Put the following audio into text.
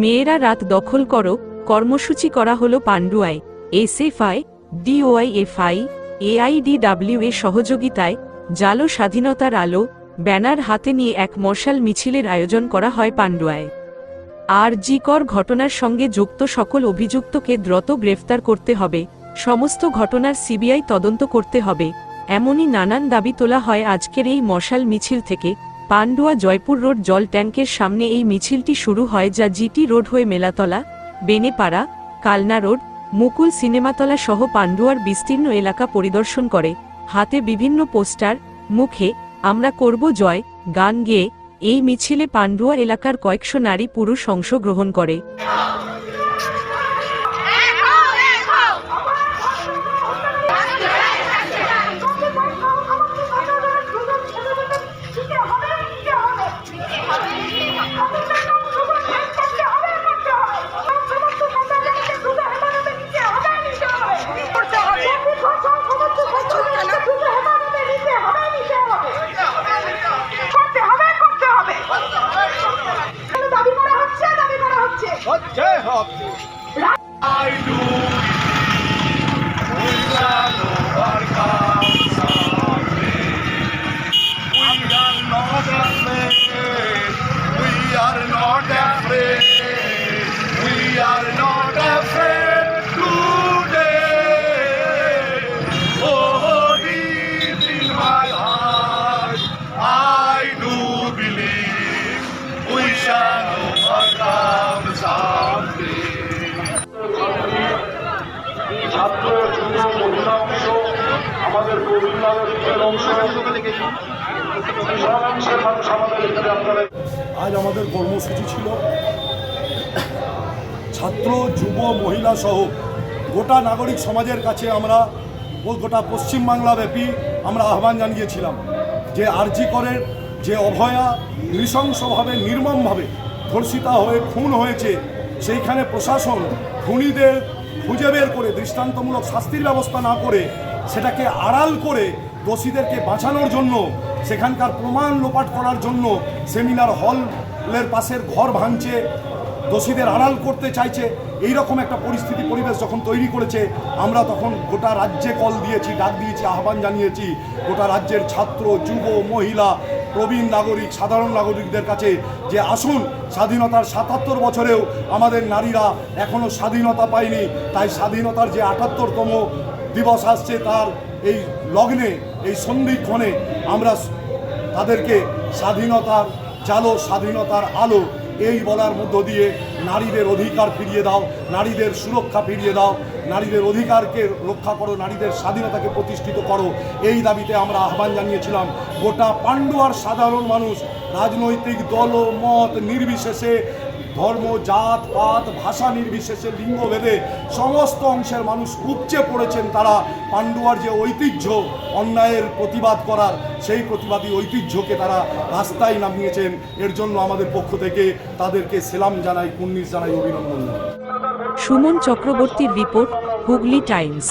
মেয়েরা রাত দখল করো, কর্মসূচি করা হলো পান্ডুয়ায়। এসএফআই ডিওআইএফআই এআইডিডাব্লিউ এর সহযোগিতায় জালো স্বাধীনতার আলো, ব্যানার হাতে নিয়ে এক মশাল মিছিলের আয়োজন করা হয় পান্ডুয়ায়। আর জিকর ঘটনার সঙ্গে যুক্ত সকল অভিযুক্তকে দ্রুত গ্রেফতার করতে হবে, সমস্ত ঘটনার সিবিআই তদন্ত করতে হবে, এমনই নানান দাবি তোলা হয় আজকের এই মশাল মিছিল থেকে। পান্ডুয়া জয়পুর রোড জল ট্যাঙ্কের সামনে এই মিছিলটি শুরু হয় যা জিটি রোড হয়ে মেলাতলা, বেনেপাড়া, কালনা রোড, মুকুল সিনেমাতলা সহ পান্ডুয়ার বিস্তীর্ণ এলাকা পরিদর্শন করে। হাতে বিভিন্ন পোস্টার, মুখে, আমরা করব জয় গান গেয়ে এই মিছিলে পান্ডুয়া এলাকার কয়েকশো নারী পুরুষ অংশগ্রহণ করে। হচ্ছে হবে। আজ আমাদের কর্মসূচি ছিল ছাত্র, যুব, মহিলা সহ গোটা নাগরিক সমাজের কাছে আমরা গোটা পশ্চিমবাংলা ব্যাপী আমরা আহ্বান জানিয়েছিলাম যে আরজি করের যে অভয়া নৃশংসভাবে, নির্মমভাবে ধর্ষিতা হয়ে, খুন হয়েছে, সেইখানে প্রশাসন, খুনিদের খুঁজে বের করে, দৃষ্টান্তমূলক শাস্তির ব্যবস্থা না করে, সেটাকে আড়াল করে দোষীদেরকে বাঁচানোর জন্য, সেখানকার প্রমাণ লোপাট করার জন্য সেমিনার হলের পাশের ঘর ভাঙছে দোষীদের আড়াল করতে চাইছে। এই রকম একটা পরিস্থিতি পরিবেশ যখন তৈরি করেছে, আমরা তখন গোটা রাজ্যে কল দিয়েছি, ডাক দিয়েছি, আহ্বান জানিয়েছি। গোটা রাজ্যের ছাত্র, যুব, মহিলা প্রবীণ নাগরিক, সাধারণ নাগরিকদের কাছে যে আসুন, স্বাধীনতার সাতাত্তর বছরেও আমাদের নারীরা এখনও স্বাধীনতা পায়নি। তাই স্বাধীনতার যে আটাত্তরতম দিবস আসছে, তার এই লগ্নে, এই সন্ধিক্ষণে আমরা তাদেরকে স্বাধীনতার জালো, স্বাধীনতার আলো এই বলার মধ্য দিয়ে নারীদের অধিকার ফিরিয়ে দাও, নারীদের সুরক্ষা ফিরিয়ে দাও, নারীদের অধিকারকে রক্ষা করো, নারীদের স্বাধীনতাকে প্রতিষ্ঠিত করো। এই দাবিতে আমরা আহ্বান জানিয়েছিলাম, গোটা পাণ্ডুয়ার সাধারণ মানুষ, রাজনৈতিক দল মত নির্বিশেষে ধর্ম জাত পাত ভাষা নির্বিশেষে লিঙ্গভেদে সমস্ত অংশের মানুষ উপচে পড়েছেন তারা। পাণ্ডুয়ার যে ঐতিহ্য অন্যায়ের প্রতিবাদ করার সেই প্রতিবাদী ঐতিহ্যকে তারা রাস্তায় নামিয়েছেন। এর জন্য আমাদের পক্ষ থেকে তাদেরকে সেলাম জানাই কুন্নিস জানাই অভিনন্দন সুমন চক্রবর্তীর রিপোর্ট হুগলি টাইমস।